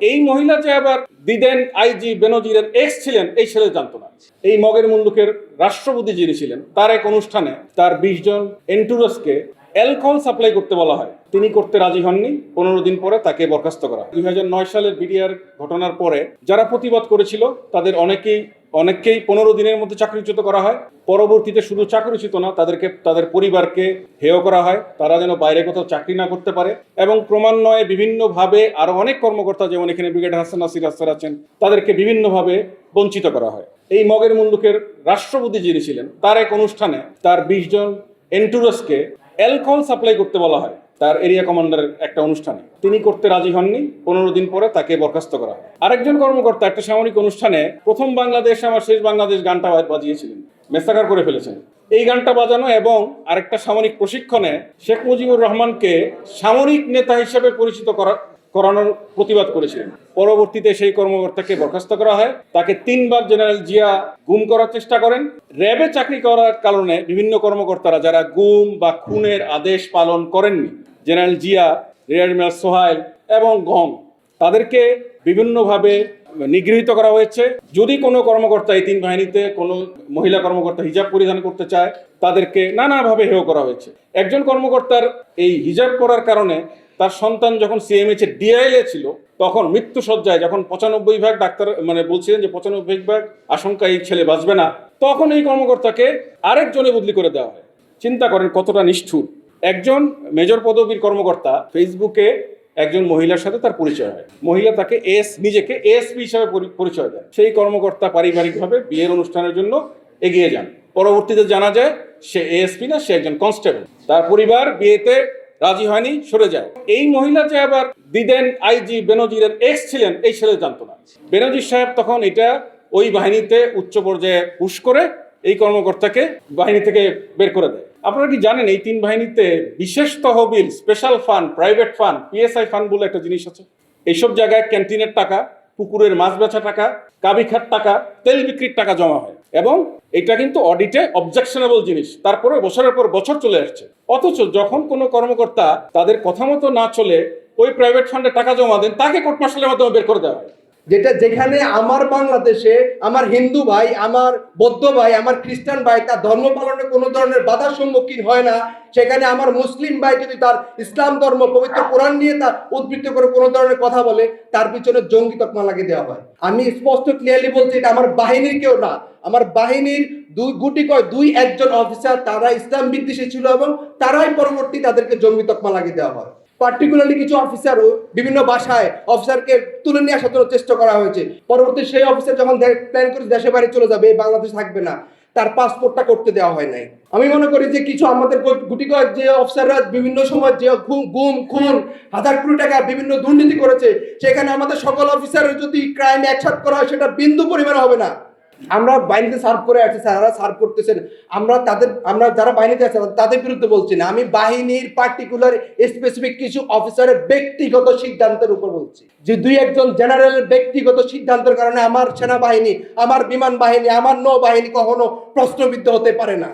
এই মহিলা যে আবার দিদেন আইজি বেনজিরের এক্স ছিলেন, এই ছেলে জানত না। এই মগের মুল্লুকের রাষ্ট্রপতি যিনি ছিলেন, তার এক অনুষ্ঠানে তার বিশ জন এন্টুরাসকে অ্যালকোহল সাপ্লাই করতে বলা হয়। তিনি করতে রাজি হননি। পনেরো দিন পরে তাকে বরখাস্ত করা দুই হাজার নয় সালের বিডিআর ঘটনার পরে যারা প্রতিবাদ করেছিল, তাদের অনেকেই অনেককেই পনেরো দিনের মধ্যে চাকরিচ্যুত করা হয়। পরবর্তীতে শুধু চাকরিচ্যুত না, তাদেরকে তাদের পরিবারকে হেয় করা হয়। তারা যেন বাইরে কোথাও চাকরি না করতে পারে। এবং ক্রমান্বয়ে বিভিন্নভাবে আরও অনেক কর্মকর্তা, যেমন এখানে ব্রিগেড হাসান নাসির আসার আছেন, তাদেরকে বিভিন্নভাবে বঞ্চিত করা হয়। এই মগের মুল্লুকের রাষ্ট্রপতি যিনি ছিলেন, তার এক অনুষ্ঠানে তার বিশ জন এন্টুরাসকে অ্যালকোহল সাপ্লাই করতে বলা হয়। তার এরিয়া কমান্ডারের একটা অনুষ্ঠানে। তিনি করতে রাজি হননি। পনেরো দিন পরে তাকে বরখাস্ত করা হয়। আরেকজন কর্মকর্তা একটা সামরিক অনুষ্ঠানে, প্রথম বাংলাদেশ, আমার শেষ বাংলাদেশ গানটা বাজিয়েছিলেন। মেসাকার করে ফেলেছেন। এই গানটা বাজানো এবং আরেকটা সামরিক প্রশিক্ষণে শেখ মুজিবুর রহমানকে সামরিক নেতা হিসেবে পরিচিত করা করানোর প্রতিবাদ করেছিলেন। পরবর্তীতে সেই কর্মকর্তাকে বরখাস্ত করা হয়। তাকে তিনবার জেনারেল জিয়া গুম করার চেষ্টা করেন। র্যাবে চাকরি করার কারণে বিভিন্ন কর্মকর্তারা যারা গুম বা খুনের আদেশ পালন করেননি, জেনারেল জিয়া, রিয়ার মিয়ার সোহাইল এবং গম তাদেরকে বিভিন্নভাবে নিগৃহীত করা হয়েছে। যদি কোনো কর্মকর্তা এই তিন বাহিনীতে কোনো মহিলা কর্মকর্তা হিজাব পরিধান করতে চায়, তাদেরকে নানাভাবে হেয় করা হয়েছে। একজন কর্মকর্তার এই হিজাব করার কারণে তার সন্তান যখন সিএমএইচ এর ডিআইএ ছিল, তখন মৃত্যু সজ্জায় যখন পঁচানব্বই ভাগ ডাক্তার মানে বলছিলেন যে পঁচানব্বই ভাগ আশঙ্কা এই ছেলে বাঁচবে না, তখন এই কর্মকর্তাকে আরেকজনে বদলি করে দেওয়া হয়। চিন্তা করেন কতটা নিষ্ঠুর। একজন মেজর পদবীর কর্মকর্তা ফেসবুকে একজন মহিলার সাথে তার পরিচয় হয়। মহিলা তাকে এস নিজেকে এসপি হিসাবে পরি- পরিচয় দেয় সেই কর্মকর্তা পারিবারিকভাবে বিয়ের অনুষ্ঠানের জন্য এগিয়ে যান। পরবর্তীতে জানা যায়, সে এএসপি না, সে একজন কনস্টেবল তার পরিবার বিয়েতে রাজি হয়নি, সরে যায়। এই মহিলা যে আবার দিদেন আইজি বেনজিরের এক্স ছিলেন, এই ছেলে জানতো না। বেনজির সাহেব তখন এটা ওই বাহিনীতে উচ্চ পর্যায়ে পুশ করে এই কর্মকর্তাকে বাহিনী থেকে বের করে দেয়। আপনারা কি জানেন, এই তিন বাহিনীতে বিশেষ তহবিল special fund private fund P S I fund বলে একটা জিনিস আছে? এইসব জায়গায় ক্যান্টিনের টাকা, পুকুরের মাছ বেচা টাকা কাবিখার টাকা, তেল বিক্রির টাকা জমা হয়। এবং এটা কিন্তু অডিটে অবজেকশনেবল জিনিস। তারপরে বছরের পর বছর চলে আসছে। অথচ যখন কোনো কর্মকর্তা তাদের কথা মতো না চলে ওই প্রাইভেট ফান্ডে টাকা জমা দেন, তাকে কোর্ট মার্শালের মাধ্যমে বের করে দেওয়া হয়। যেটা যেখানে আমার বাংলাদেশে, আমার হিন্দু ভাই, আমার বৌদ্ধ ভাই, আমার খ্রিস্টান ভাই, তার ধর্ম পালনে কোনো ধরনের বাধার সম্মুখীন হয় না। সেখানে আমার মুসলিম ভাই যদি তার ইসলাম ধর্ম, পবিত্র কোরআন নিয়ে তার উদ্বৃত্ত করে কোনো ধরনের কথা বলে, তার পিছনে জঙ্গি তকমা লাগিয়ে দেওয়া হয়। আমি স্পষ্ট ক্লিয়ারলি বলছি, এটা আমার বাহিনীর কেউ না। আমার বাহিনীর দুই গুটি কয়, দুই একজন অফিসার তারা ইসলাম বিদ্বেষী ছিল এবং তারাই পরবর্তী তাদেরকে জঙ্গি তকমা লাগিয়ে দেওয়া হয়। পার্টিকুলারলি কিছু অফিসারও বিভিন্ন বাসায় অফিসারকে তুলে নিয়ে আসার জন্য চেষ্টা করা হয়েছে। পরবর্তী সেই অফিসার যখন প্ল্যান করে দেশে বাড়ি চলে যাবে, বাংলাদেশ থাকবে না, তার পাসপোর্টটা করতে দেওয়া হয় নাই। আমি মনে করি যে কিছু আমাদের গুটি কয়েক যে অফিসাররা বিভিন্ন সময় যে গুম, খুন, হাজার কোটি টাকা বিভিন্ন দুর্নীতি করেছে, সেখানে আমাদের সকল অফিসার যদি ক্রাইম অ্যাকসেপ্ট করা হয়, সেটা বিন্দু পরিমাণ হবে না। আমরা বাহিনীতে সার্ভ করে আছি স্যাররা সার্ভ করতেছেন। আমরা তাদের, আমরা যারা বাহিনীতে আছে তাদের বিরুদ্ধে বলছি না। আমি বাহিনীর পার্টিকুলার স্পেসিফিক কিছু অফিসারের ব্যক্তিগত সিদ্ধান্তের উপর বলছি। যে দুই একজন জেনারেলের ব্যক্তিগত সিদ্ধান্তের কারণে আমার সেনাবাহিনী, আমার বিমান বাহিনী, আমার নৌবাহিনী কখনো প্রশ্নবিদ্ধ হতে পারে না।